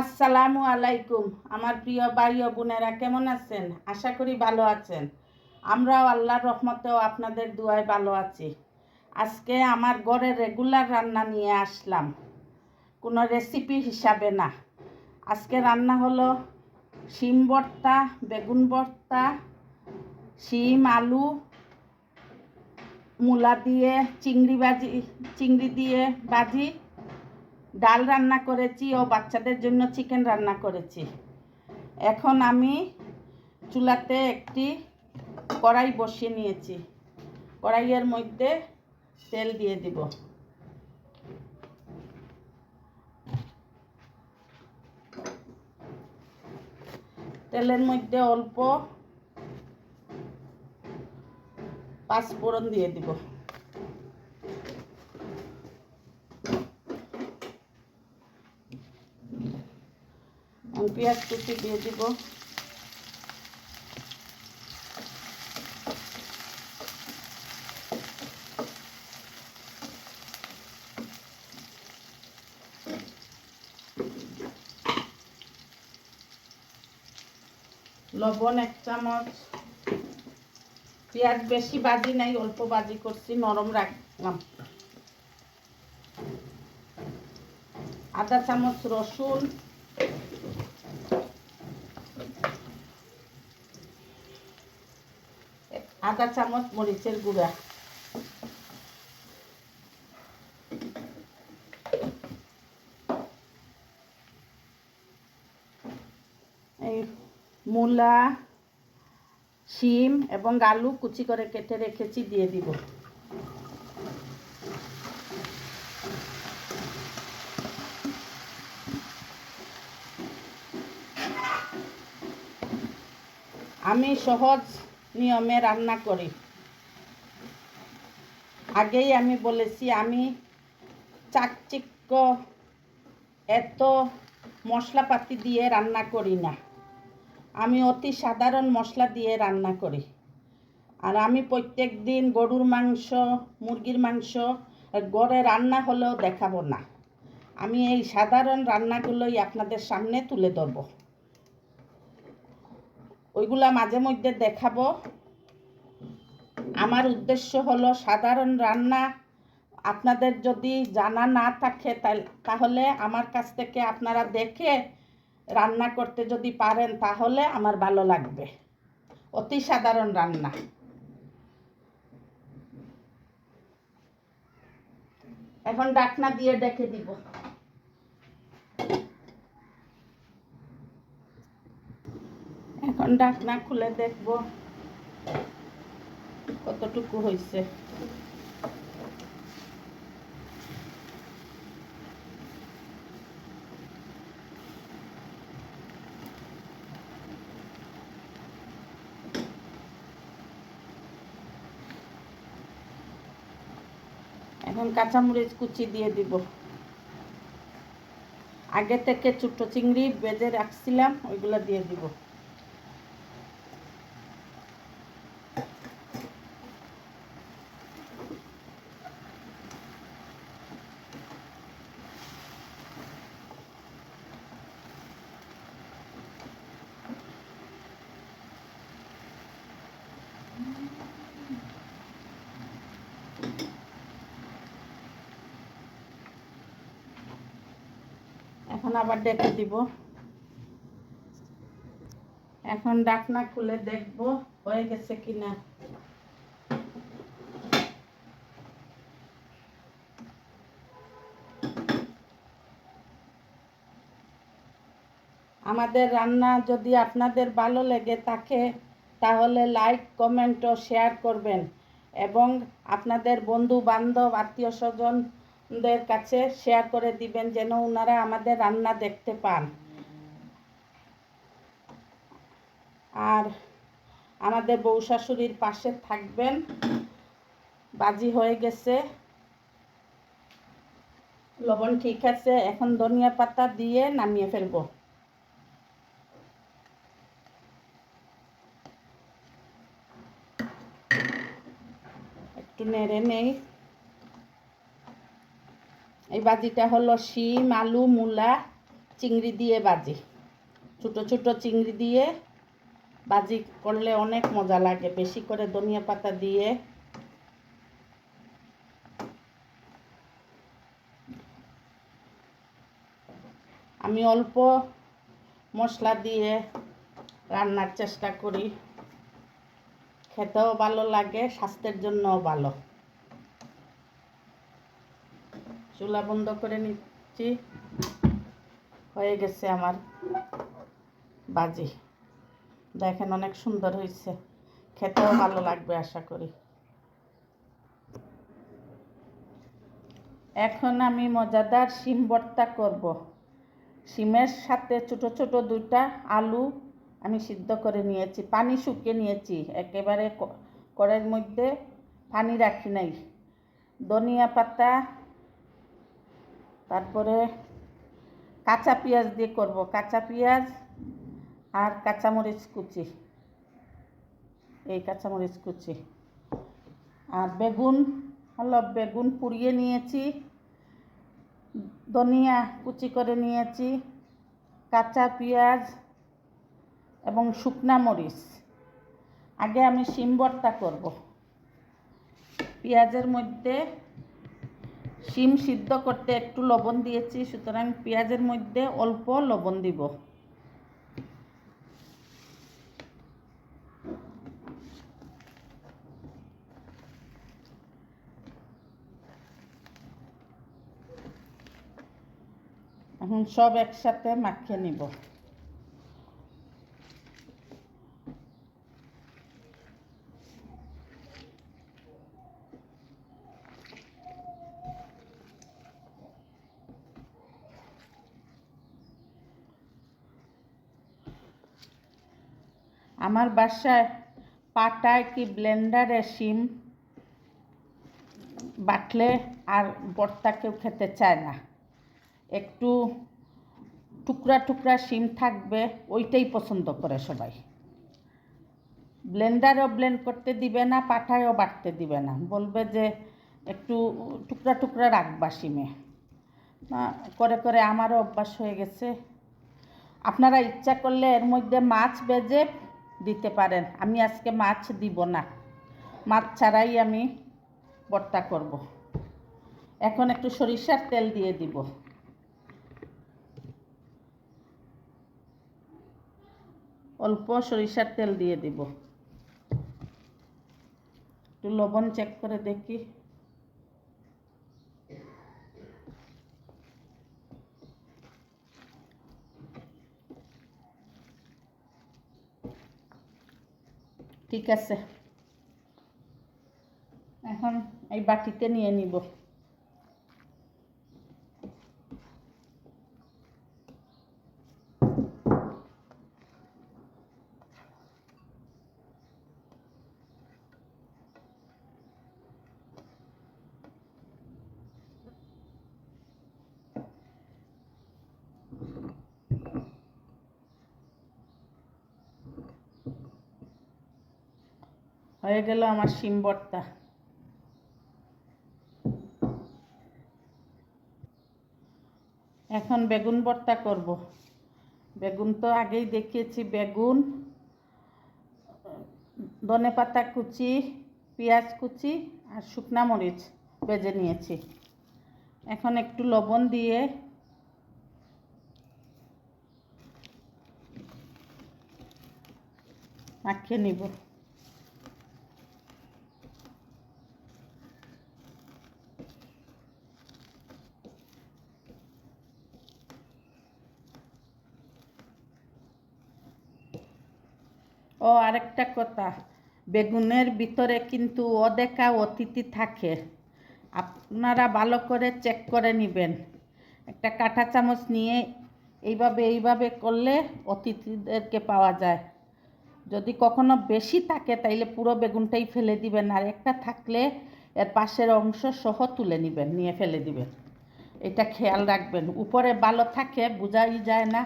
আসসালামু আলাইকুম, আমার প্রিয় ভাই ও বোনেরা কেমন আছেন? আশা করি ভালো আছেন। আমরাও আল্লাহর রহমতেও আপনাদের দুয়ায় ভালো আছি। আজকে আমার ঘরে রেগুলার রান্না নিয়ে আসলাম। কোনো রেসিপি হিসাবে না। আজকে রান্না হলো শিম ভর্তা, বেগুন ভর্তা, শিম, আলু, মূলা দিয়ে, চিংড়ি ভাজি, চিংড়ি দিয়ে ভাজি। ডাল রান্না করেছি ও বাচ্চাদের জন্য চিকেন রান্না করেছি। এখন আমি চুলাতে একটি কড়াই বসিয়ে নিয়েছি। কড়াইয়ের মধ্যে তেল দিয়ে দিব। তেলের মধ্যে অল্প পাঁচফোড়ন দিয়ে দিব আমি পেঁয়াজ কুচি দিয়ে দিব। লবণ এক চামচ। পেঁয়াজ বেশি বাজি নাই, অল্প বাজি করছি, নরম রাখলাম। আধা চামচ রসুন। আধা চামচ মরিচের গুঁড়া। এই মূলা, শিম এবং আলু কুচি করে কেটে রেখেছি, দিয়ে দিব। আমি সহজ নিয়মে রান্না করি। আগেই আমি বলেছি, আমি চাকচিক্য এত মশলাপাতি দিয়ে রান্না করি না। আমি অতি সাধারণ মশলা দিয়ে রান্না করি। আর আমি প্রত্যেক দিন গরুর মাংস, মুরগির মাংস গড়ে রান্না হলেও দেখাবো না। আমি এই সাধারণ রান্নাগুলোই আপনাদের সামনে তুলে ধরবো। ওইগুলা মাঝে মধ্যে দেখাবো। আমার উদ্দেশ্য হলো সাধারণ রান্না। আপনাদের যদি জানা না থাকে তাহলে আমার কাছ থেকে আপনারা দেখে রান্না করতে যদি পারেন, তাহলে আমার ভালো লাগবে। অতি সাধারণ রান্না। এখন ডাকনা দিয়ে ডেকে দিব। এখন ডাকনা খুলে দেখব কতটুকু হয়েছে এখন কাঁচামরিচ কুচি দিয়ে দিব। আগে থেকে ছোটো চিংড়ি বেজে রাখছিলাম, ওইগুলো দিয়ে দিব। এখন আবার ডেকে দিব। এখন ডাকনা খুলে দেখব হয়ে গেছে কিনা। আমাদের রান্না যদি আপনাদের ভালো লেগে থাকে, তাহলে লাইক, কমেন্ট ও শেয়ার করবেন। এবং আপনাদের বন্ধু বান্ধব আত্মীয় স্বজনদের কাছে শেয়ার করে দিবেন যেন ওনারা আমাদের রান্না দেখতে পান। আর আমাদের বউ শাশুড়ির পাশে থাকবেন। বাজি হয়ে গেছে। লবণ ঠিক আছে, এখন ধনিয়া পাতা দিয়ে নামিয়ে ফেলব। একটু নেড়ে নেই। বাজিটা হলো শিম, আলু, মূলা, চিংড়ি দিয়ে বাজি। ছোটো ছোটো চিংড়ি দিয়ে বাজি করলে অনেক মজা লাগে। বেশি করে ধনিয়া পাতা দিয়ে আমি অল্প মশলা দিয়ে রান্নার চেষ্টা করি। খেতেও ভালো লাগে, স্বাস্থ্যের জন্যও ভালো। চুলা বন্ধ করে নিচ্ছি। হয়ে গেছে আমার বাজি। দেখেন অনেক সুন্দর হয়েছে। খেতেও ভালো লাগবে আশা করি। এখন আমি মজাদার শিম ভর্তা করব। শিমের সাথে ছোট ছোট দুইটা আলু আমি সিদ্ধ করে নিয়েছি। পানি শুকিয়ে নিয়েছি। একেবারে ক- কড়াইয়ের মধ্যে পানি রাখি নাই। ধনিয়া পাতা তারপরে কাঁচা পেঁয়াজ দিয়ে করব, কাঁচা পেঁয়াজ আর কাঁচামরিচ কুচি। এই কাঁচামরিচ কুচি। আর বেগুন হলো বেগুন পুড়িয়ে নিয়েছি, ধনিয়া কুচি করে নিয়েছি, কাঁচা পেঁয়াজ এবং শুকনা মরিচ। আগে আমি শিম ভর্তা করব। পেঁয়াজের মধ্যে শিম সিদ্ধ করতে একটু লবণ দিয়েছি, সুতরাং পেঁয়াজের মধ্যে অল্প লবণ দিব। এখন সব একসাথে মাখিয়ে নিব। আমার বাসায় পাটায় কি ব্লেন্ডারে শিম বাটলে আর বর্তা কেউ খেতে চায় না। একটু টুকরা টুকরা শিম থাকবে, ওইটাই পছন্দ করে সবাই। ব্লেন্ডারও ব্লেন্ড করতে দিবে না পাঠায়ও বাটতে দিবে না। বলবে যে একটু টুকরা টুকরা রাখবা শিমে। করে করে আমারও অভ্যাস হয়ে গেছে। আপনারা ইচ্ছা করলে এর মধ্যে মাছ বেজে দিতে পারেন। আমি আজকে মাছ দিব না। মাছ ছাড়াই আমি ভর্তা করব। এখন একটু সরিষার তেল দিয়ে দিব। অল্প সরিষার তেল দিয়ে দিব। একটু লবণ চেক করে দেখি। ঠিক আছে। এখন এই বাটিতে নিয়ে নিব। হয়ে গেল আমার শিম ভর্তা। এখন বেগুন ভর্তা করব। বেগুন তো আগেই দেখিয়েছি, বেগুন, ধনে পাতা কুচি, পেঁয়াজ কুচি আর শুকনা মরিচ বেজে নিয়েছি। এখন একটু লবণ দিয়ে মাখিয়ে নিব। ও আরেকটা কথা, বেগুনের ভিতরে কিন্তু অদেখা অতিথি থাকে। আপনারা ভালো করে চেক করে নেবেন। একটা কাঁটা চামচ নিয়ে এইভাবে এইভাবে করলে অতিথিদেরকে পাওয়া যায়। যদি কখনো বেশি থাকে তাইলে পুরো বেগুনটাই ফেলে দিবেন, আর একটা থাকলে এর পাশের অংশ সহ তুলে নেবেন, নিয়ে ফেলে দিবেন। এটা খেয়াল রাখবেন। উপরে ভালো থাকে, বোঝাই যায় না।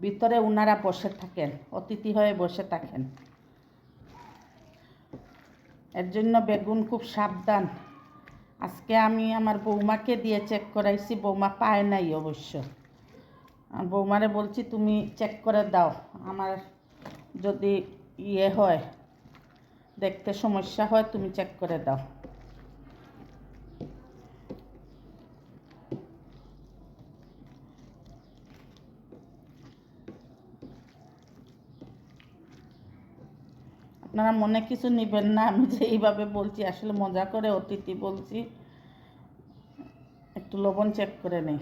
ভিতরে ওনারা বসে থাকেন, অতিথি হয়ে বসে থাকেন। এর জন্য বেগুন খুব সাবধান। আজকে আমি আমার বৌমাকে দিয়ে চেক করাইছি, বৌমা পায় নাই অবশ্য। বৌমারে বলছি, তুমি চেক করে দাও, আমার যদি ইয়ে হয়, দেখতে সমস্যা হয়, তুমি চেক করে দাও। আপনারা মনে কিছু নেবেন না, আমি যে এইভাবে বলছি, আসলে মজা করে অতিথি বলছি। একটু লবণ চেক করে নেই।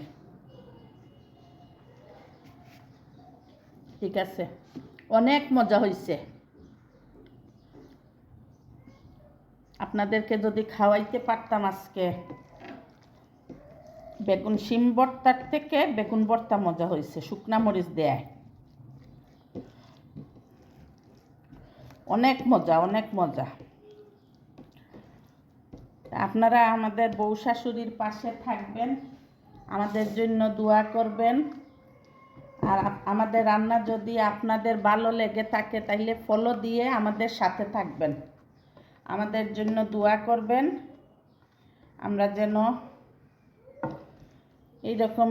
ঠিক আছে। অনেক মজা হয়েছে আপনাদেরকে যদি খাওয়াইতে পারতাম আজকে, বেগুন শিম ভর্তার থেকে বেগুন ভর্তা মজা হয়েছে শুকনা মরিচ দেয়। অনেক মজা অনেক মজা। আপনারা আমাদের বউ শাশুড়ির পাশে থাকবেন, আমাদের জন্য দোয়া করবেন। আর আমাদের রান্না যদি আপনাদের ভালো লেগে থাকে, তাইলে ফলো দিয়ে আমাদের সাথে থাকবেন। আমাদের জন্য দোয়া করবেন। আমরা যেন এইরকম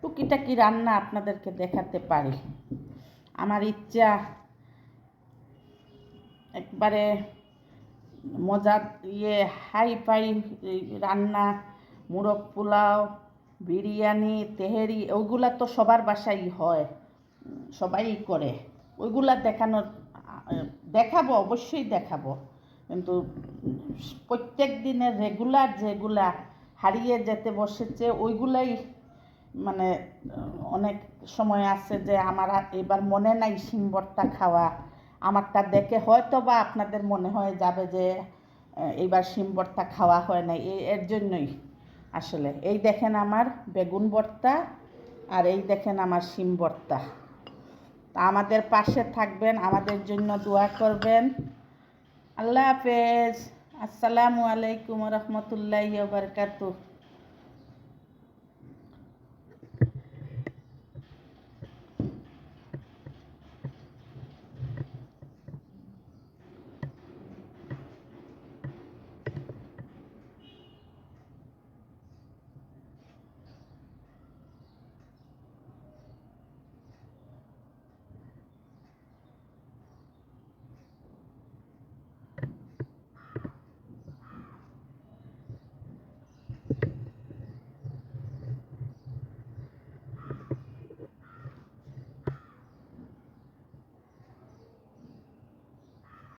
টুকিটাকি রান্না আপনাদেরকে দেখাতে পারি। আমার ইচ্ছা একবারে মজা ইয়ে হাই ফাই রান্না, মুরগ পোলাও, বিরিয়ানি, তেহেরি, ওগুলা তো সবার বাসাই হয়, সবাই করে। ওইগুলা দেখানোর, দেখাবো, অবশ্যই দেখাবো। কিন্তু প্রত্যেক দিনের রেগুলার যেগুলা হারিয়ে যেতে বসেছে, ওইগুলাই মানে অনেক সময় আছে যে আমার এবার মনে নাই সিমবরটা খাওয়া। আমারটা দেখে হয়তো বা আপনাদের মনে হয়ে যাবে যে এইবার এইবার সিমবরটা খাওয়া হয় না এর জন্যই আসলে। এই দেখেন আমার বেগুন ভর্তা আর এই দেখেন আমার সিম ভর্তা। তা আমাদের পাশে থাকবেন, আমাদের জন্য দোয়া করবেন। আল্লাহ হাফেজ। আসসালামু আলাইকুম রহমতুল্লাহ বারকাতুহ।